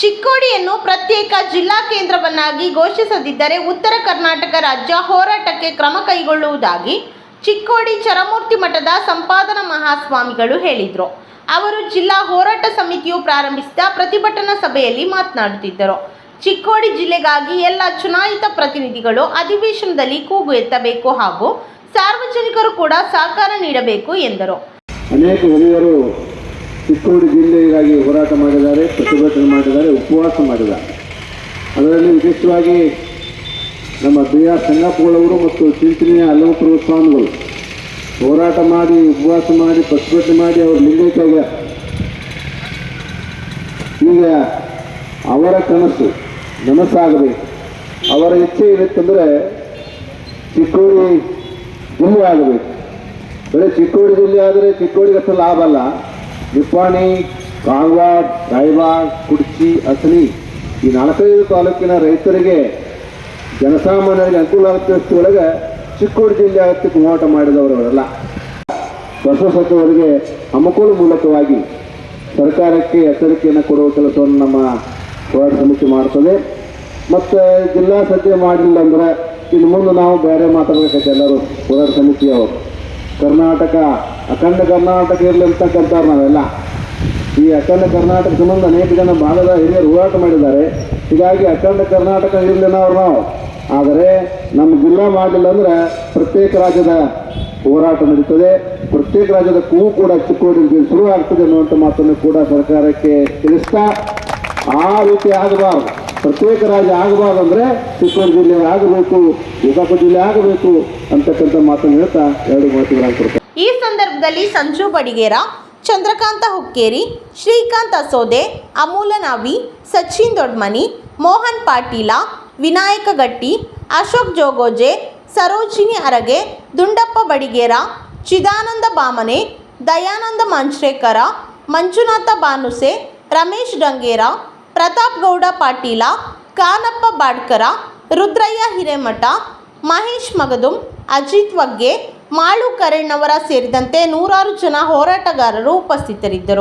ಚಿಕ್ಕೋಡಿಯನ್ನು ಪ್ರತ್ಯೇಕ ಜಿಲ್ಲಾ ಕೇಂದ್ರವನ್ನಾಗಿ ಘೋಷಿಸದಿದ್ದರೆ ಉತ್ತರ ಕರ್ನಾಟಕ ರಾಜ್ಯ ಹೋರಾಟಕ್ಕೆ ಕ್ರಮ ಕೈಗೊಳ್ಳುವುದಾಗಿ ಚಿಕ್ಕೋಡಿ ಚರಮೂರ್ತಿ ಮಠದ ಸಂಪಾದನಾ ಮಹಾಸ್ವಾಮಿಗಳು ಹೇಳಿದರು. ಅವರು ಜಿಲ್ಲಾ ಹೋರಾಟ ಸಮಿತಿಯು ಪ್ರಾರಂಭಿಸಿದ ಪ್ರತಿಭಟನಾ ಸಭೆಯಲ್ಲಿ ಮಾತನಾಡುತ್ತಿದ್ದರು. ಚಿಕ್ಕೋಡಿ ಜಿಲ್ಲೆಗಾಗಿ ಎಲ್ಲ ಚುನಾಯಿತ ಪ್ರತಿನಿಧಿಗಳು ಅಧಿವೇಶನದಲ್ಲಿ ಕೂಗು ಎತ್ತಬೇಕು ಹಾಗೂ ಸಾರ್ವಜನಿಕರು ಕೂಡ ಸಹಕಾರ ನೀಡಬೇಕು ಎಂದರು. ಚಿಕ್ಕೋಡಿ ಜಿಲ್ಲೆಗಾಗಿ ಹೋರಾಟ ಮಾಡಿದ್ದಾರೆ, ಪ್ರತಿಭಟನೆ ಮಾಡಿದ್ದಾರೆ, ಉಪವಾಸ ಮಾಡಿದ್ದಾರೆ. ಅದರಲ್ಲಿ ವಿಶೇಷವಾಗಿ ನಮ್ಮ ಬಿ ಆರ್ ಸಂಗಪ್ಪಗಳವರು ಮತ್ತು ಚಿಂಚನೆಯ ಅಲ್ಲಮಪುರ ಸ್ವಾಮಿಗಳು ಹೋರಾಟ ಮಾಡಿ, ಉಪವಾಸ ಮಾಡಿ, ಪ್ರತಿಭಟನೆ ಮಾಡಿ ಅವರು ಲಿಂಗೈಕ್ಯಾಗ ಈಗ ಅವರ ಕನಸು ನನಸಾಗಬೇಕು ಅವರ ಇಚ್ಛೆ ಏನಿತ್ತಂದರೆ ಚಿಕ್ಕೋಡಿ ಜಿಲ್ಲೆ ಆಗಬೇಕು. ಬರೀ ಚಿಕ್ಕೋಡಿ ಜಿಲ್ಲೆ ಆದರೆ ಚಿಕ್ಕೋಡಿಗೆ ಅಷ್ಟು ಲಾಭ ಅಲ್ಲ. ನಿಪ್ಪಾಣಿ ಕಾಂಗ್ವಾಡ್ ರಾಯಬಾಗ್ ಕುಡ್ಚಿ, ಅಸಲಿ ಈ ನಾಲ್ಕೈದು ತಾಲೂಕಿನ ರೈತರಿಗೆ ಜನಸಾಮಾನ್ಯರಿಗೆ ಅನುಕೂಲ ಆಗುತ್ತೆ ಒಳಗೆ ಚಿಕ್ಕೋಡಿ ಜಿಲ್ಲೆ ಆಗುತ್ತೆ ಹೋರಾಟ ಮಾಡಿದವರು ಅವರೆಲ್ಲ. ಬಸವಸಚಿವರಿಗೆ ಅನುಕೂಲ ಮೂಲಕವಾಗಿ ಸರ್ಕಾರಕ್ಕೆ ಎಚ್ಚರಿಕೆಯನ್ನು ಕೊಡುವ ಕೆಲಸವನ್ನು ನಮ್ಮ ಹೋರಾಟ ಸಮಿತಿ ಮಾಡ್ತದೆ. ಮತ್ತು ಜಿಲ್ಲಾ ಸಚಿವ ಮಾಡಲಿಲ್ಲ ಅಂದ್ರೆ ಇನ್ನು ಮುಂದೆ ನಾವು ಬೇರೆ ಮಾತಾಡಬೇಕೈತೆ ಎಲ್ಲರೂ ಹೋರಾಟ ಸಮಿತಿಯವರು. ಕರ್ನಾಟಕ ಅಖಂಡ ಕರ್ನಾಟಕ ಇರಲಿ ಅಂತಕ್ಕಂಥವ್ರು ನಾವೆಲ್ಲ. ಈ ಅಖಂಡ ಕರ್ನಾಟಕ ಸಂಬಂಧ ಅನೇಕ ಜನ ಭಾಗದ ಹಿರಿಯರು ಹೋರಾಟ ಮಾಡಿದ್ದಾರೆ. ಹೀಗಾಗಿ ಅಖಂಡ ಕರ್ನಾಟಕ ಇರಲಿ ನಾವು. ಆದರೆ ನಮ್ಮ ಜಿಲ್ಲಾ ಮಾಡಲಿಲ್ಲ ಅಂದ್ರೆ ಪ್ರತ್ಯೇಕ ರಾಜ್ಯದ ಹೋರಾಟ ನಡೀತದೆ. ಪ್ರತ್ಯೇಕ ರಾಜ್ಯದ ಕೂ ಕೂಡ ಚಿಕ್ಕೋಡಿಗೆ ಶುರು ಆಗ್ತದೆ ಅನ್ನುವಂಥ ಮಾತನ್ನು ಕೂಡ ಸರ್ಕಾರಕ್ಕೆ ತಿಳಿಸ್ತಾ ಆ ರೀತಿ ಆಗಬಾರ್ದು. ಪ್ರತ್ಯೇಕ ರಾಜ್ಯ ಆಗಬಾರ್ದಂದ್ರೆ ಚಿಕ್ಕೋಡಿ ಜಿಲ್ಲೆ ಆಗಬೇಕು ವಿಜಾಪುರ ಜಿಲ್ಲೆ ಆಗಬೇಕು ಅಂತಕ್ಕಂಥ ಮಾತನ್ನು ಹೇಳ್ತಾ ಎರಡು ಮಾತುಗಳನ್ನು ಕೊಡ್ತಾರೆ ಈ ಸಂದರ್ಭದಲ್ಲಿ ಸಂಜು ಬಡಿಗೇರ, ಚಂದ್ರಕಾಂತ ಹುಕ್ಕೇರಿ, ಶ್ರೀಕಾಂತ್ ಅಸೋದೆ, ಅಮೂಲ ನಾವಿ, ಸಚಿನ್ ದೊಡ್ಮನಿ, ಮೋಹನ್ ಪಾಟೀಲ, ವಿನಾಯಕ ಗಟ್ಟಿ, ಅಶೋಕ್ ಜೋಗೋಜೆ, ಸರೋಜಿನಿ ಅರಗೆ, ದುಂಡಪ್ಪ ಬಡಿಗೇರ, ಚಿದಾನಂದ ಬಾಮನೆ, ದಯಾನಂದ ಮಂಚ್ರೇಕರ ಮಂಜುನಾಥ ಬಾನುಸೆ, ರಮೇಶ್ ಡಂಗೇರ ಪ್ರತಾಪ್ ಗೌಡ ಪಾಟೀಲ, ಕಾನಪ್ಪ ಬಾಡ್ಕರ, ರುದ್ರಯ್ಯ ಹಿರೇಮಠ, ಮಹೇಶ್ ಮಗದುಂ, ಅಜಿತ್ ವಗ್ಗೆ, ಮಾಳು ಕರೆಣ್ಣವರ ಸೇರಿದಂತೆ ನೂರಾರು ಜನ ಹೋರಾಟಗಾರರು ಉಪಸ್ಥಿತರಿದ್ದರು.